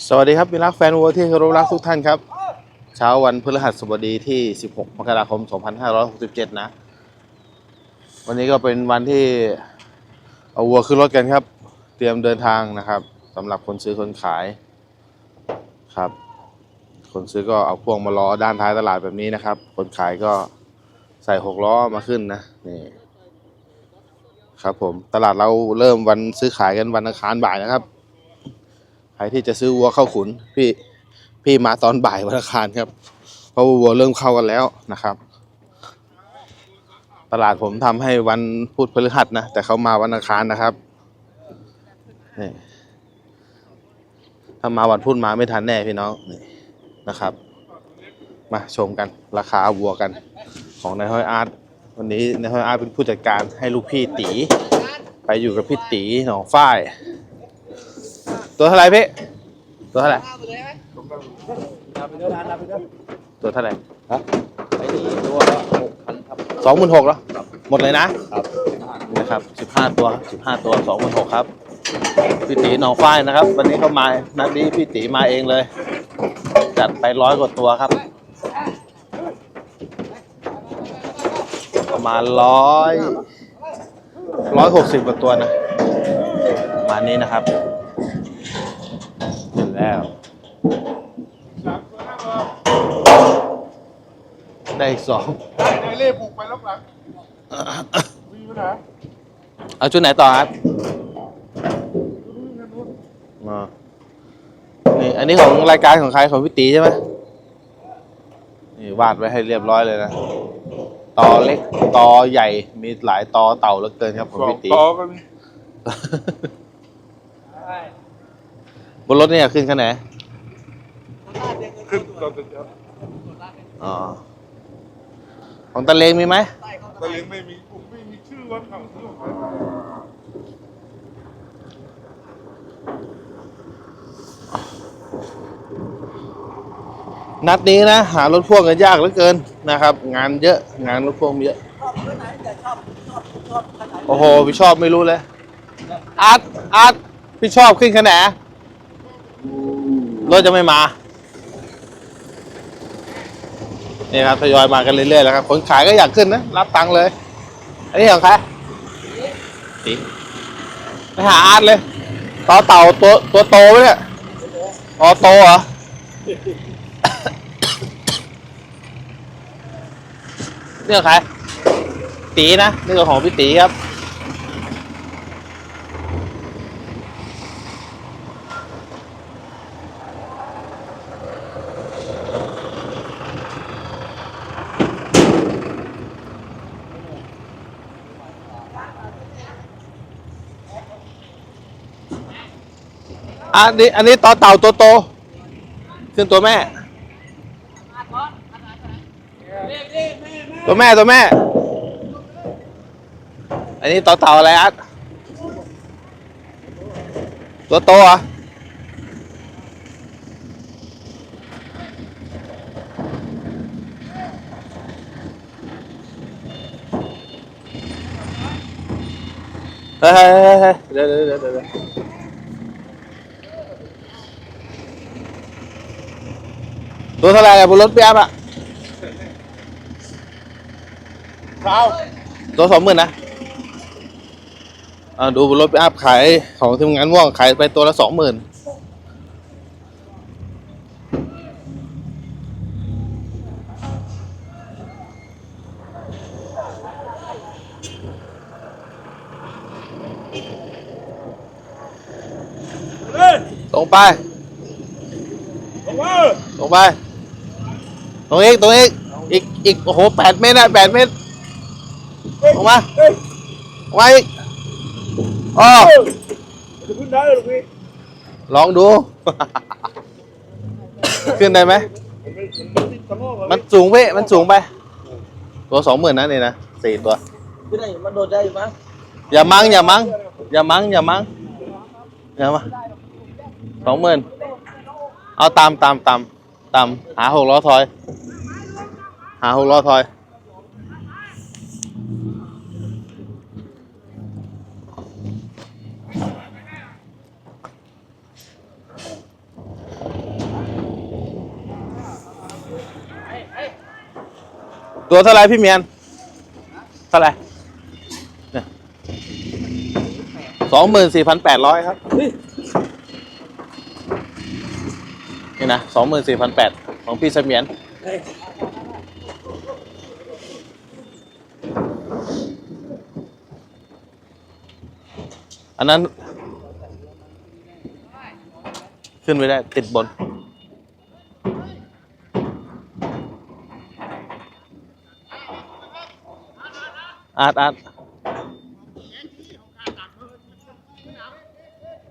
สวัสดีครับมิรักแฟนวัวที่เคารพรักทุกท่านครับ เช้าวันพฤหัสบดีที่ 16 มกราคม 2567 นะ วันนี้ก็เป็นวันที่เอาวัวขึ้นรถกันครับ เตรียมเดินทางนะครับสำหรับคนซื้อคนขายครับ คนซื้อก็เอาพ่วงมารอด้านท้ายตลาดแบบนี้นะครับ คนขายก็ใส่หกล้อมาขึ้นนะนี่ครับผมตลาดเราเริ่มวันซื้อขายกันวันอังคารบ่ายนะครับ รที่จะซื้อวัวเข้าขุนพี่พี่มาตอนบ่ายวันอังคารครับ เพราะว่าวัวเริ่มเข้ากันแล้วนะครับ ตลาดผมทำให้วันพุธพฤหัสนะแต่เขามาวันอังคารนะครับนี่ถ้ามาวันพุธมาไม่ทันแน่พี่น้องนี่นะครับ มาชมกันราคาวัวกัน ของนายห้อยอาร์ตวันนี้นายห้อยอาร์ตเป็นผู้จัดการให้ลูกพี่ตี ไปอยู่กับพี่ตีหนองฝ้าย ตัวเท่าไหร่พี่ ตัวเท่าไหร่ตัวเท่าไหร่ไอ้นี่ตัวละหกพันครับสองหมื่นหกเหรอ หมดเลยนะ ครับนี่นะครับสิบห้าตัวสิบห้าตัวสองหมื่นหกครับ พี่ตีหนองฝ้ายนะครับ วันนี้เขามา นัดนี้พี่ตีมาเองเลย จัดไปร้อยกว่าตัวครับ ประมาณร้อยร้อยหกสิบกว่าตัวนะ ประมาณนี้นะครับเห็น แล้ว ได้อีกสองได้ในเล่บุกไปล็อกหลังมีปัญหาเอาชุดไหนต่อครับมานี่อันนี้ของรายการของใครของพี่ตีใช่ไหมนี่วาดไว้ให้เรียบร้อยเลยนะตอเล็กตอใหญ่มีหลายตอเต่าเหลือเกินครับของสองพี่ตีต่อกัน บนรถเนี่ยขึ้นขั้นไหนขึ้นต่อเสร็จแล้วอ๋อของตะเลงมีไหมแต่ยังไม่มีผมไม่มีชื่อว่าเขาซื้อของใครนัดนี้นะ หารถพ่วงกันยากเหลือเกินนะครับ งานเยอะงานรถพ่วงมีเยอะโอ้โหพี่ชอบไม่รู้เลยอาร์ตอาร์ตพี่ชอบขึ้นขนาด รถจะไม่มา นี่ครับทยอยมากันเรื่อยๆแล้วครับคนขายก็อยากขึ้นนะ รับตังค์เลย อันนี้ของใครตีไปหาอาร์ตเลยต่อเต่าตัวตัวโตไหมเนี่ยอ๋อโตเหรอนี่ของใครตีนะนี่ก็ของพี่ตีครับ อันนี้อันนี้ต่อเต่าตัวโตขึ้นตัวแม่ ตัวแม่ตัวแม่ อันนี้ต่อเต่าอะไรอัดตัวโตอะเฮ้ยเฮ้ยเฮ้ยเฮ้ยเดี๋ยวเดี๋ยวเดี๋ยวเดี๋ยว ตัวเท่าไหร่อะบนรถพี่แอ๊บอะเท้าตัวสองหมื่นนะอ่าดูบนรถไปอัพขายของทีมงานม่วงขายไปตัวละสองหมื่นตรงไป ลงมาตรงไป ตรงอีกตรงอีกอีกอีกโอ้โหแปดเมตรนะแปดเมตรลงมาเฮ้ยไว้อ๋อจะขึ้นได้หรือพี่ลองดู ขึ้นได้ไหมมันไม่มันติดสมองเหรอมันสูงเว้ยมันสูงไป ตัวสองหมื่นนะนี่นะสี่ตัวพี่ได้มันโดดได้อยู่มั้งอย่ามั้งอย่ามั้งอย่ามั้งอย่ามั้งอย่ามาสองหมื่นเอาตามตามตาม ต่ำหาหกล้อถอย หาหกล้อถอย ตัวเท่าไรพี่เมียน เท่าไรสองหมื่นสี่พันแปดร้อยครับ นี่นะสองหมื่นสี่พันแปดของพี่เสมียนอันนั้น ขึ้นไม่ได้ติดบน อาร์ตอาร์ต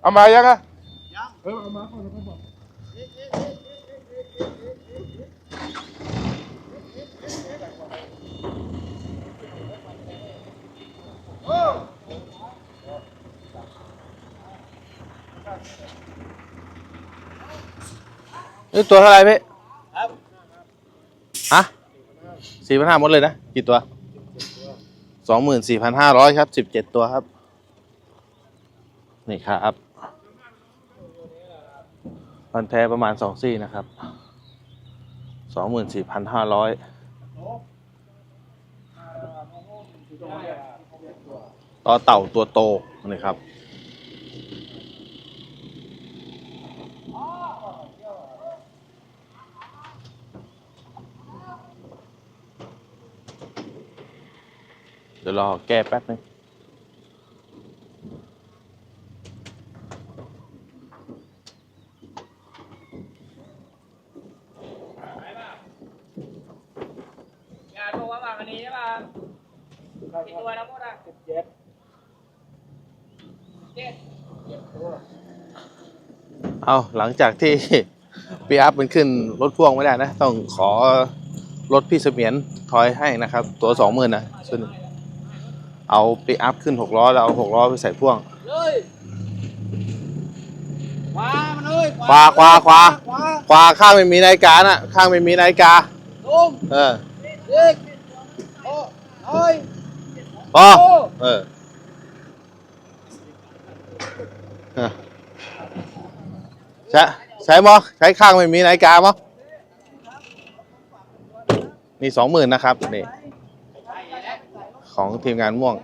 เอามายังอะเออเอามา นแล้วก็บอกนี่ตัวเท่าไหรพี่ฮะสี่พันห้าหมดเลยนะ กี่ตัวสองหมื่นสี่พันห้าร้อยครับสิบเจ็ดตัวครับ นี่ครับพันแท้ประมาณสองซี่นะครับสองหมื่นสี่พันห้าร้อยต่อเต่าตัวโตนี่ครับ เดี๋ยวรอแก้แป๊บนึงงานบอกว่าบางอันนี้ใช่ป่ะกี่ตัวทั้งหมดอะสิบเจ็ดเจ็ดเอาหลังจากที่พี่อัพมันขึ้นรถพ่วงไม่ได้นะ ต้องขอรถพี่เสมียนทอยให้นะครับ ตัวสองหมื่นนะชุดหนึ่ง เอาปีอัพขึ้นหกล้อแล้วเอาหกล้อไปใส่พ่วง เลยขวามันเลยขวาขวาขวา ขวาขวาข้างไม่มีนาฬิกานะข้างไม่มีนาฬิกาตุ้มเออเด็กโอ้เฮ้ยพอโอ้เออเออใช้ใช้มอใช้ข้างไม่มีนาฬิกามั้นี่สองหมื่นนะครับนี่ ของทีมงานม่วง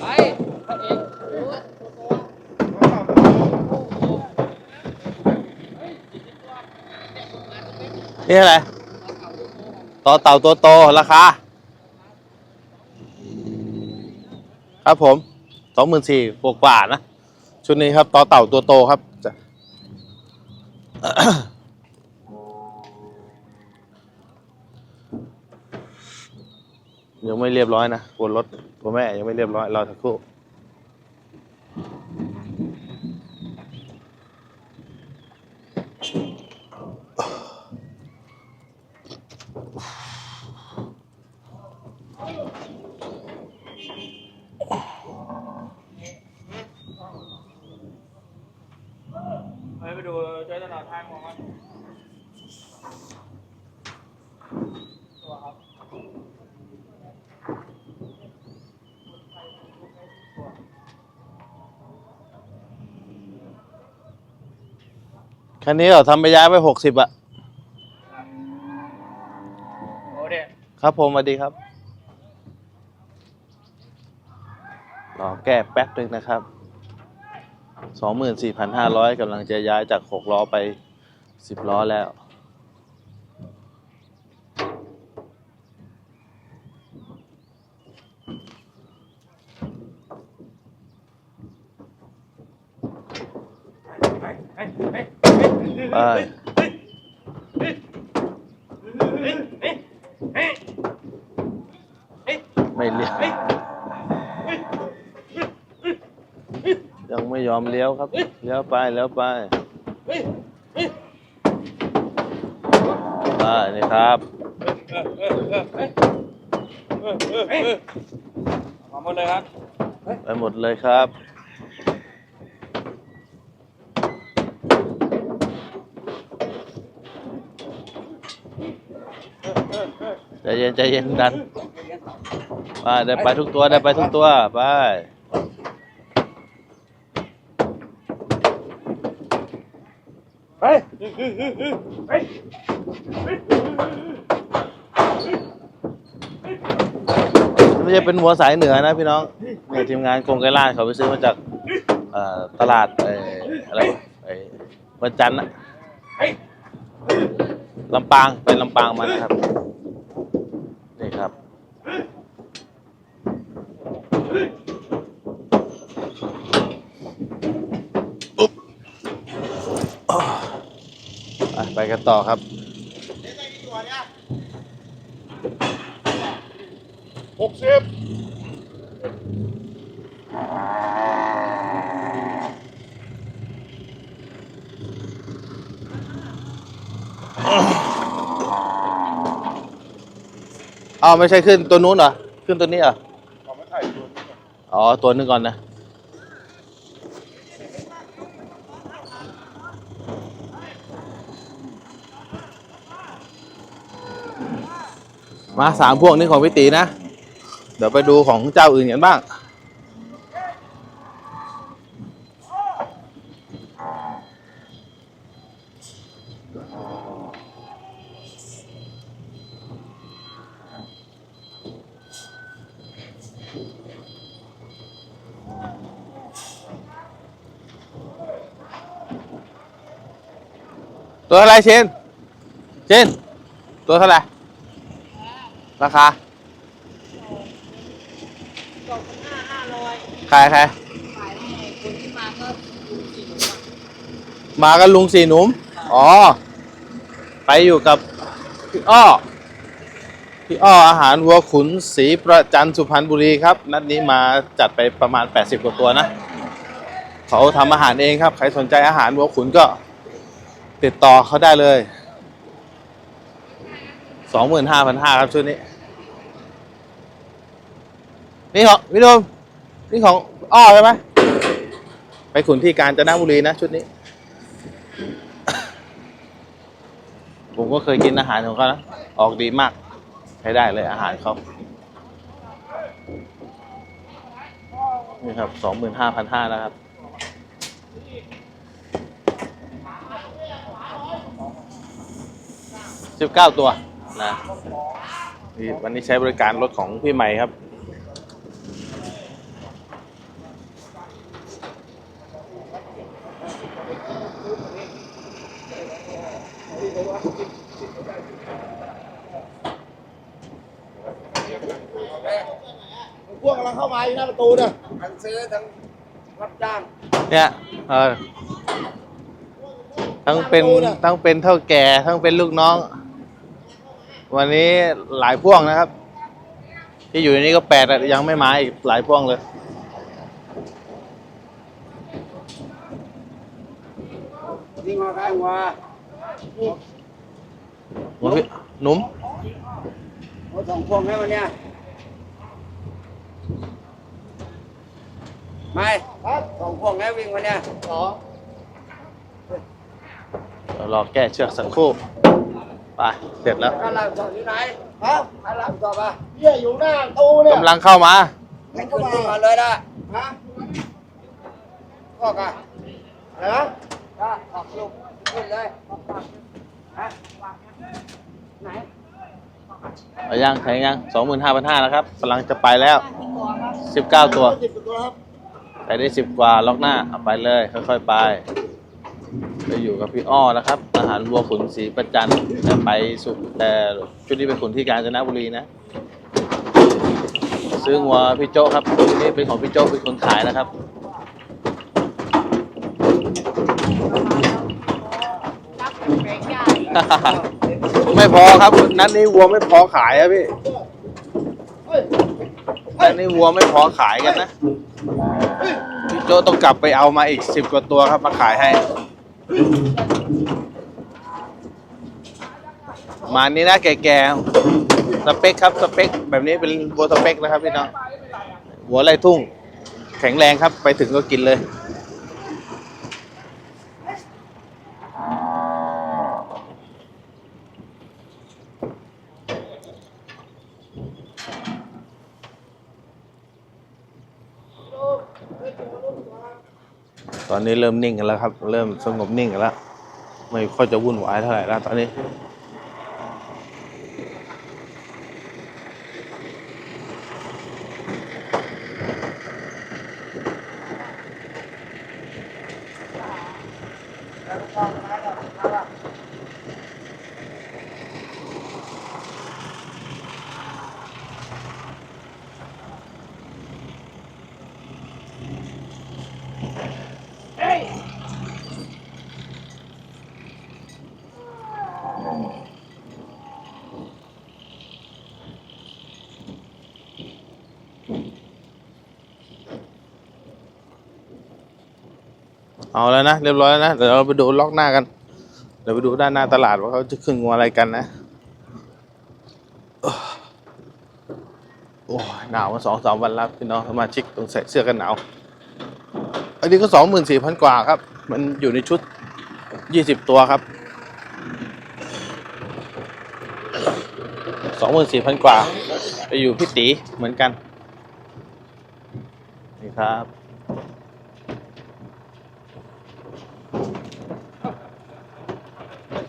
ไปพระเอกนี่อะไรต่อเต่าตัวโตราคา ครับผม สองหมื่นสี่กกว่านะ ชุดนี้ครับต่อเต่าตัวโตครับจะยังไม่เรียบร้อยนะวนรถตัวแม่ยังไม่เรียบร้อยรอสักครู่ เฮ้ยไปดูเจ้าตลอดทางมองว่าตัวครับ คันนี้เราทำไปย้ายไปหกสิบอะโอ้เด็กครับผมสวัสดีครับรอแก้แป๊บนึงนะครับสองหมื่นสี่พันห้าร้อยกำลังจะย้ายจากหกล้อไปสิบล้อแล้ว ไป ไม่เลี้ยว ยังไม่ยอมเลี้ยวครับ เลี้ยวไปเลี้ยวไปไปนี่ครับมาหมดเลยครับ ไปหมดเลยครับใจเย็นใจเย็นดันไปได้ไปทุกตัวได้ไปทุกตัวไป เฮ้ย ไม่ใช่เป็นวัวสายเหนือนะพี่น้องเนี่ยทีมงานกรงไกรลาเขาไปซื้อมาจากเอ่อตลาดเอ่ออะไรวะไอ้วันจันทร์นะลำปางเป็นลำปางมานะครับนี่ครับ อะ ไปกันต่อครับ หกสิบอ้าวไม่ใช่ขึ้นตัวนู้นเหรอ ขึ้นตัวนี้เหรอเอามาถ่ายตัวนี้ก่อน อ๋อ ตัวนึงก่อนนะ มาสามพวกนี้ของพี่ตีนะ เดี๋ยวไปดูของเจ้าอื่นกันบ้าง ตัวเท่าไรเชน เชน ตัวเท่าไหร ราคาสองพันห้าห้าร้อยใครใครขายให้คนที่มาก็ดูสิบาทมากันลุงสี่หนุ่มอ๋อ ไปอยู่กับพี่อ้อพี่อ้ออาหารวัวขุนศรีประจันสุพรรณบุรีครับ นัดนี้มาจัดไปประมาณ 80 กว่าตัวนะ เขาทำอาหารเองครับ ใครสนใจอาหารวัวขุนก็ติดต่อเขาได้เลย 25,500 ครับชุดนี้ นี่ของพี่โดมนี่ของอ้อใช่ไหมไปขุนที่กาญจนบุรีนะชุดนี้ ผมก็เคยกินอาหารของเขานะ ออกดีมาก ใช้ได้เลยอาหารเขานี่ครับสองหมื่นห้าพันห้านะครับ สิบเก้าตัวนะวันนี้ใช้บริการรถของพี่ใหม่ครับ พวกกำลังเข้ามาอยู่หน้าประตูเนี่ยทั้งซื้อทั้งรับจ้างเนี่ยเออทั้งเป็นทั้งเป็นเท่าแก่ทั้งเป็นลูกน้อง วันนี้หลายพ่วงนะครับ ที่อยู่ในนี้ก็แปดอะยังไม่มาอีกหลายพ่วงเลยนี่มาข้างว่าหัวพี่หนุ่มเอาสองพวงให้มันเนี่ย ไม่สองพวงให้วิ่งมาเนี่ยสองเดี๋ยวรอแก้เชือกสักครู่ไปเสร็จแล้วข้าหลังสอบอยู่ไหนครับข้าหลังสอบอะเยี่ยอยู่หน้าประตูเนี่ยกำลังเข้ามาให้ขึ้นขึ้นมาเลยนะฮะก็กันอะไรนะก็ออกลูกขึ้นเลยฮะไหนเอายังแทงยังสองหมื่นห้าพันห้านะครับกำลังจะไปแล้วสิบเก้าตัวสิบตัวครับ ไปได้สิบกว่าล็อกหน้าเอาไปเลย ค่อยๆไปไปอยู่กับพี่อ้อนะครับอาหารวัวขุนศรีประจันแต่ไปสุดแต่ชุดนี้เป็นขุนที่กาญจนบุรีนะ ซื้องัวพี่โจ้ครับชุดนี้เป็นของพี่โจ้เป็นคนขายนะครับรับแบงค์ใหญ่ไม่พอครับ นัดนี้วัวไม่พอขายอะพี่นัดนี้วัวไม่พอขายกันนะพี่ โจต้องกลับไปเอามาอีกสิบกว่าตัวครับมาขายให้ มานี้นะแก่ๆสเปคครับสเปคแบบนี้เป็นวัวสเปคนะครับพี่น้องหัวไรทุ่ง แข็งแรงครับไปถึงก็กินเลย อนนี้เริ่มนิ่งกันแล้วครับ เริ่มสงบนิ่งกันแล้ว ไม่ค่อยจะวุ่นวายเท่าไหร่แล้วตอนนี้ เอาแล้วนะเรียบร้อยแล้วนะเดี๋ยวเราไปดูล็อกหน้ากัน เดี๋ยวไปดูด้านหน้าตลาดว่าเขาจะขึ้นงัวอะไรกันนะโอ้หนาวมาสองสามวันแล้วพี่น้องสมาชิกต้องใส่เสื้อกันหนาวอันนี้ก็สองหมื่นสี่พันกว่าครับ มันอยู่ในชุดยี่สิบตัวครับสองหมื่นสี่พันกว่า ไปอยู่พี่ตีเหมือนกัน นี่ครับ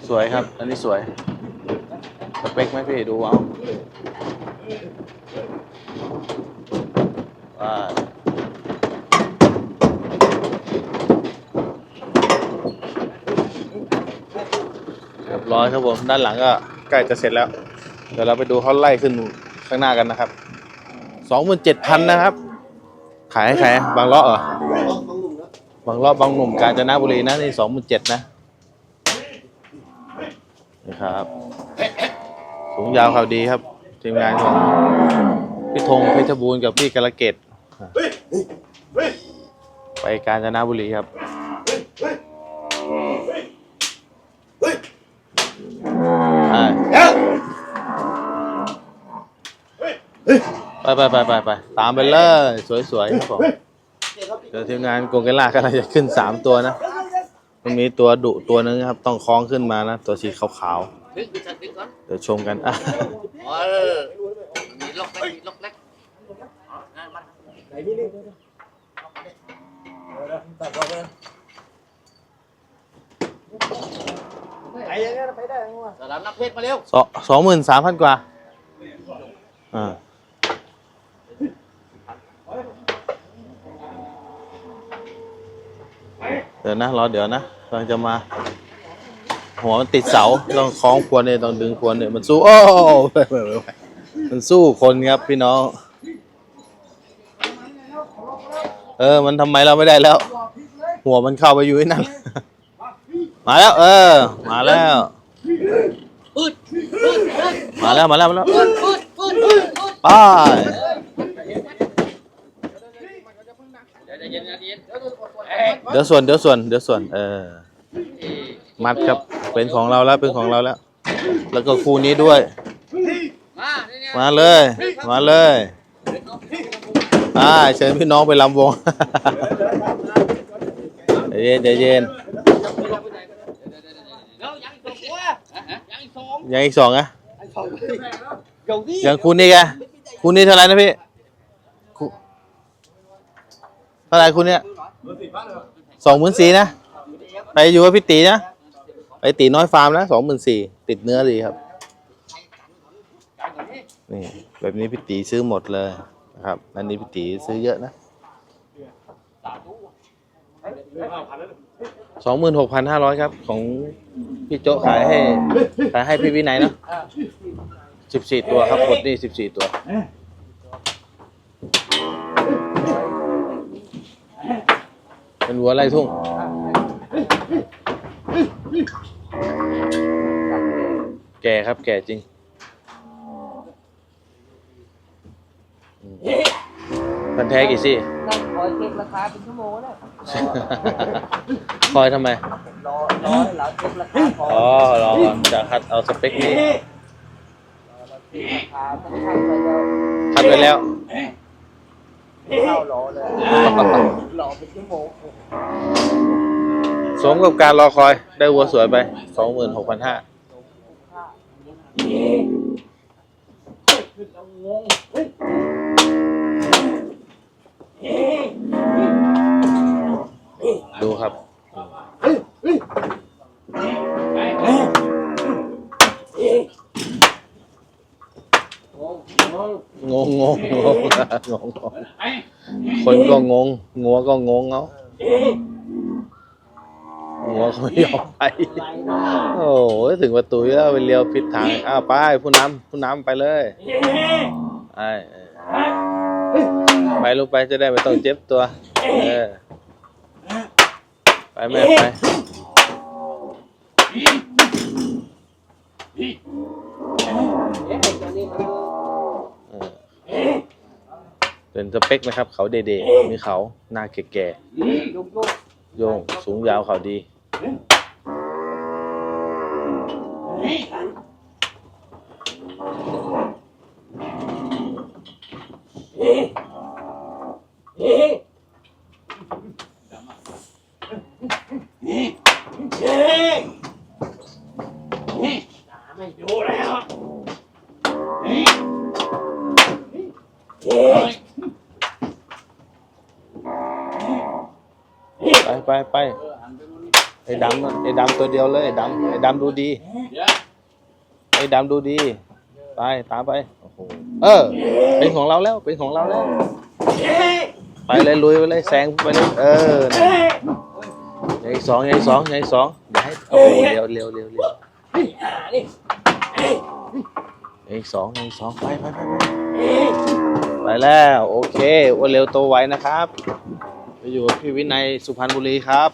สวยครับ อันนี้สวยสเปคไหมพี่ดูเอาว่าเรียบร้อยครับผมด้านหลังก็ใกล้จะเสร็จแล้ว เดี๋ยวเราไปดูเขาไล่ขึ้นข้างหน้ากันนะครับสองหมื่นเจ็ดพันนะครับ ขายให้ใครบางเลาะเหรอบางเลาะบางหนุ่มกาญจนบุรีนะนี่สองหมื่นเจ็ดนะ ครับ สูงยาวข่าวดีครับ ทีมงานของพี่ธงเพชรบูรณ์กับพี่กระเกตไปกาญจนบุรีครับไปไปไปไปไปตามไปเลย สวยๆครับผมเดี๋ยวทีมงานโกงเกล่ากำลังจะขึ้นสามตัวนะ มันมีตัวดุตัวนึงครับ ต้องคล้องขึ้นมานะ ตัวสีขาวๆเดี๋ยวชมกันอะเออมีล็อกเล็กมีล็อกเล็กนั่นมันไอ้ยังไงไปได้ยังวะสามนักเพชรมาเร็วสองสองหมื่นสามพันกว่า อ่า เดี๋ยวนะ รอเดี๋ยวนะ ลังจะมา หัวมันติดเสาต้องคล้องควรเนี่ยต้องดึงควรเนี่ยมันสู้โอ้ไม่ไม่ไม่มันสู้คนครับพี่น้อง เออ มันทำไมเราไม่ได้แล้ว หัวมันเข้าไปอยู่ที่นั่น มาแล้ว เออ มาแล้วมาแล้วมาแล้วมาแล้วไปเดี๋ยวส่วนเดี๋ยวส่วนเดี๋ยวส่วนเออ มัดครับเป็นของเราแล้วเป็นของเราแล้ว แล้วก็คู่นี้ด้วย มาเนี่ยมาเลย มาเลยอ่าเชิญพี่น้องไปลำวงเดี๋ยวเย็นเดี๋ยวเย็นแล้วยังอีกสองตัวยังอีกสองยังอีกสองอะเดี๋ยวนี้ยังคู่นี้แกคู่นี้เท่าไหร่นะพี่คู่เท่าไหร่คู่เนี้ยสองหมื่นสี่นะ ไปอยู่กับพี่ตีนะ ไปตีน้อยฟาร์มนะสองหมื่นสี่ติดเนื้อดีครับ นี่แบบนี้พี่ตีซื้อหมดเลยนะครับ อันนี้พี่ตีซื้อเยอะนะสองหมื่นหกพันห้าร้อยครับ ของพี่โจขายให้ขายให้พี่วินัยเนาะสิบสี่ตัวครับหมดนี่สิบสี่ตัวเป็นวัวไล่ทุ่ง แก่ครับแก่จริง มันแท้กี่ซี่ นั่งคอยเช็คราคาเป็นชั่วโมงแล้วคอยทำไม รอรอห้เราเช็คราคาก่ออ๋อรอจะคัดเอาสเปคนี้เราเช็คราคาต้องคัดไปแล้วคัดไปแล้วเข้ารอเลยรอเป็นชั่วโมงสมกับการรอคอยได้วัวสวยไปสองหมื่นหกพันห้า ดูครับ งงงงงงงงคนก็งง งัวก็งงงอา งัวเขาไม่ยอมไป โอ้โหถึงประตูแล้วไปเลี้ยวผิดทาง อ้าวไปผู้นำผู้นำไปเลยไอ้ไปลูกไปจะได้ไม่ต้องเจ็บตัว เออ ไปแม่ไปเออเป็นสเปคนะครับ เขาเด็ๆมีเขาหน้าแก่ๆ โยงสูงยาวเขาดีไป ไปไปไอ้ดำไอ้ดำตัวเดียวเลยไอ้ดำไอ้ดำดูดีไอ้ดำดูดีไปตามไปโอ้โหเออเป็นของเราแล้วเป็นของเราแล้ว ไปเลยลุยไปเลยแซงไปเลยเออนะยังอีกสองยังอีกสองยังอีกสองอย่าให้โอ้โหเร็วเร็วเร็วเร็วยังอีกสองยังอีกสองไปไปไปไปไปแล้วโอเคอ้วนเร็วโตไวนะครับ อยู่กับพี่วินัยสุพรรณบุรีครับ